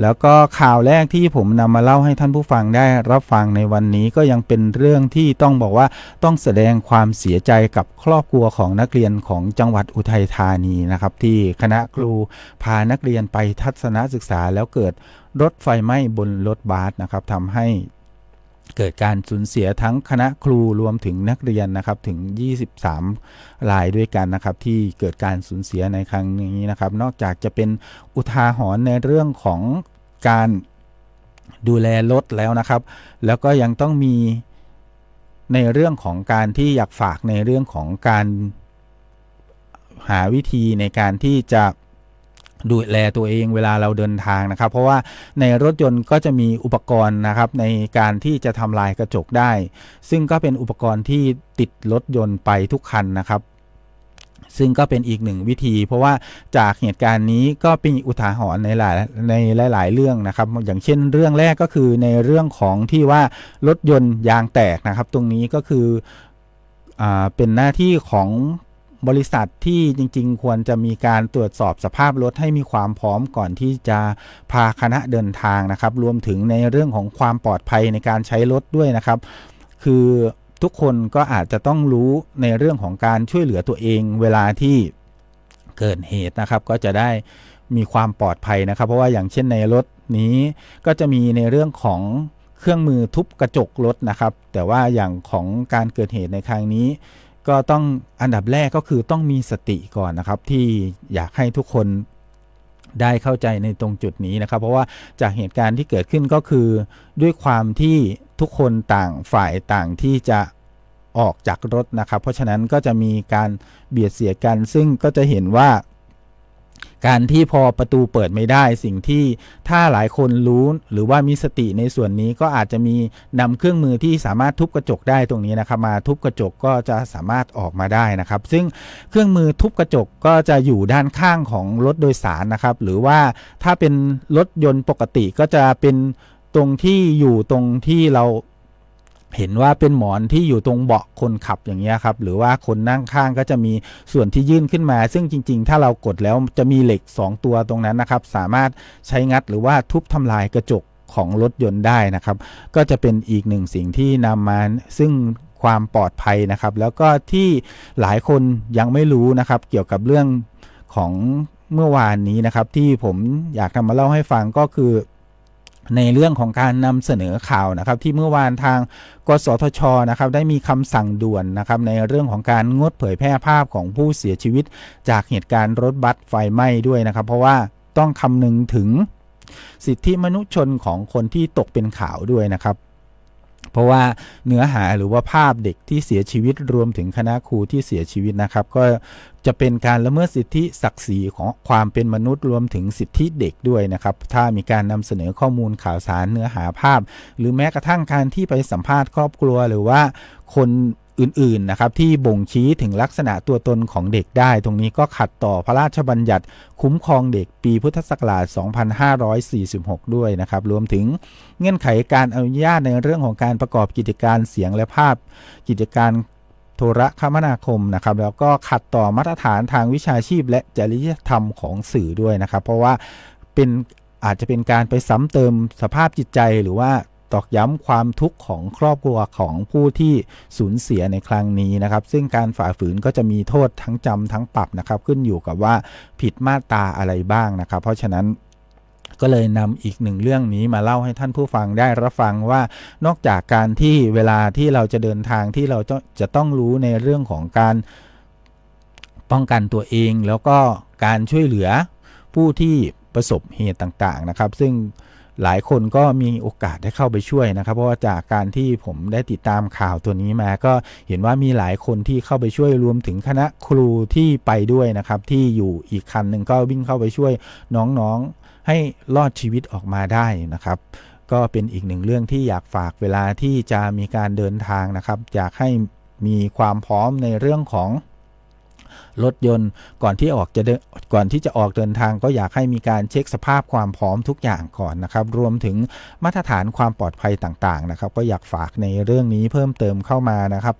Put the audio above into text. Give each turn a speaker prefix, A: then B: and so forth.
A: แล้วก็ข่าวแรกที่ผมนำมาเล่าให้ท่านผู้ฟังได้รับฟังในวันนี้ก็ยังเป็นเรื่องที่ต้องบอกว่าต้องแสดงความเสียใจกับครอบครัวของนักเรียนของจังหวัดอุทัยธานีนะครับ ที่คณะครูพานักเรียนไปทัศนศึกษาแล้วเกิดรถไฟไหม้บนรถบัสนะครับทำให้ เกิดการสูญเสียทั้งคณะครูรวมถึงนักเรียนนะครับถึง 23รายด้วยกันนะครับ ที่เกิดการสูญเสียในครั้งนี้นะครับ นอกจากจะเป็นอุทาหรณ์ในเรื่องของการดูแลรถแล้วนะครับ แล้วก็ยังต้องมีในเรื่องของการที่อยากฝากในเรื่องของการหาวิธีในการที่จะ ดูแลตัวเองเวลาเราเดินทางนะครับ เพราะว่าในรถยนต์ก็จะมีอุปกรณ์นะครับในการที่จะทำลายกระจกได้ ซึ่งก็เป็นอุปกรณ์ที่ติดรถยนต์ไปทุกคันนะครับซึ่งก็เป็นอีกหนึ่งวิธี เพราะว่าจากเหตุการณ์นี้ก็เป็นอุทาหรณ์ในหลายในหลาย ๆ เรื่องนะครับ อย่างเช่นเรื่องแรกก็คือในเรื่องของที่ว่ารถยนต์ยางแตกนะครับ ตรงนี้ก็คืออเป็นหน้าที่ของ บริษัทที่จริงๆ ควรจะมีการตรวจสอบสภาพรถให้มีความพร้อมก่อนที่จะพาคณะเดินทางนะครับ รวมถึงในเรื่องของความปลอดภัยในการใช้รถด้วยนะครับ คือทุกคนก็อาจจะต้องรู้ในเรื่องของการช่วยเหลือตัวเองเวลาที่เกิดเหตุนะครับ ก็จะได้มีความปลอดภัยนะครับ เพราะว่าอย่างเช่นในรถนี้ก็จะมีในเรื่องของเครื่องมือทุบกระจกรถนะครับ แต่ว่าอย่างของการเกิดเหตุในครั้งนี้ ก็ต้องอันดับแรกก็คือต้องมีสติก่อนนะครับ ที่อยากให้ทุกคนได้เข้าใจในตรงจุดนี้นะครับ เพราะว่าจากเหตุการณ์ที่เกิดขึ้นก็คือ ด้วยความที่ทุกคนต่างฝ่ายต่างที่จะออกจากรถนะครับ เพราะฉะนั้นก็จะมีการเบียดเสียดกันซึ่งก็จะเห็นว่า การที่พอประตูเปิดไม่ได้สิ่งที่ถ้าหลายคนรู้หรือว่ามีสติในส่วนนี้ก็อาจจะมีนำเครื่องมือที่สามารถทุบกระจกได้ตรงนี้นะครับ มาทุบกระจกก็จะสามารถออกมาได้นะครับ ซึ่งเครื่องมือทุบกระจกก็จะอยู่ด้านข้างของรถโดยสารนะครับ หรือว่าถ้าเป็นรถยนต์ปกติก็จะเป็นตรงที่อยู่ตรงที่เรา เห็นว่าเป็นหมอนที่อยู่ตรงเบาะคนขับอย่างเงี้ยครับหรือว่าคนนั่งข้างก็จะมีส่วนที่ยื่นขึ้นมา ซึ่งจริง ๆ ถ้าเรากดแล้วจะมีเหล็ก 2 ตัวตรงนั้นนะครับ สามารถใช้งัดหรือว่าทุบทำลายกระจกของรถยนต์ได้นะครับ ก็จะเป็นอีกหนึ่งสิ่งที่นำมาซึ่งความปลอดภัยนะครับ แล้วก็ที่หลายคนยังไม่รู้นะครับ เกี่ยวกับเรื่องของเมื่อวานนี้นะครับ ที่ผมอยากนำมาเล่าให้ฟังก็คือ ในเรื่องของการนำเสนอข่าวนะครับ ที่เมื่อวานทางกสทชนะครับได้มีคำสั่งด่วนนะครับในเรื่องของการงดเผยแพร่ภาพของผู้เสียชีวิต จากเหตุการณ์รถบัสไฟไหม้ด้วยนะครับ เพราะว่าต้องคำนึงถึงสิทธิมนุษยชนของคนที่ตกเป็นข่าวด้วยนะครับ เพราะว่าเนื้อหาหรือว่าภาพเด็กที่เสียชีวิตรวมถึงคณะครูที่เสียชีวิตนะครับ ก็จะเป็นการละเมิดสิทธิศักดิ์ศรีของความเป็นมนุษย์รวมถึงสิทธิเด็กด้วยนะครับ ถ้ามีการนำเสนอข้อมูลข่าวสารเนื้อหาภาพ หรือแม้กระทั่งการที่ไปสัมภาษณ์ครอบครัวหรือว่าคน อื่นๆนะครับที่บ่งชี้ถึงลักษณะตัวตนของเด็กได้ ตรงนี้ก็ขัดต่อพระราชบัญญัติคุ้มครองเด็กปีพุทธศักราช 2546 ด้วยนะครับรวมถึงเงื่อนไขการอนุญาตในเรื่องของการประกอบกิจการเสียงและภาพกิจการโทรคมนาคมนะครับแล้วก็ขัดต่อมาตรฐานทางวิชาชีพ และจริยธรรมของสื่อด้วยนะครับ เพราะว่าเป็นอาจจะเป็นการไปซ้ำเติมสภาพจิตใจหรือว่า ตอกย้ำความทุกข์ของครอบครัวของผู้ที่สูญเสียในครั้งนี้นะครับ ซึ่งการฝ่าฝืนก็จะมีโทษทั้งจำทั้งปรับนะครับ ขึ้นอยู่กับว่าผิดมาตราอะไรบ้างนะครับ เพราะฉะนั้นก็เลยนำอีกหนึ่งเรื่องนี้มาเล่าให้ท่านผู้ฟังได้รับฟังว่านอกจากการที่เวลาที่เราจะเดินทางที่เราจะจะต้องรู้ในเรื่องของการป้องกันตัวเอง แล้วก็การช่วยเหลือผู้ที่ประสบเหตุต่างๆนะครับ ซึ่ง หลายคนก็มีโอกาสได้เข้าไปช่วยนะครับ เพราะว่าจากการที่ผมได้ติดตามข่าวตัวนี้มาก็เห็นว่ามีหลายคนที่เข้าไปช่วยรวมถึงคณะครูที่ไปด้วยนะครับ ที่อยู่อีกคันหนึ่งก็วิ่งเข้าไปช่วยน้องๆให้รอดชีวิตออกมาได้นะครับก็เป็นอีกหนึ่งเรื่องที่อยากฝากเวลาที่จะมีการเดินทางนะครับ อยากให้มีความพร้อมในเรื่องของ รถยนต์ ก่อนที่ออกจะก่อนที่จะออกเดินทางก็อยากให้มีการเช็คสภาพความพร้อมทุกอย่างก่อนนะครับ รวมถึงมาตรฐานความปลอดภัยต่างๆนะครับ ก็อยากฝากในเรื่องนี้เพิ่มเติมเข้ามานะครับ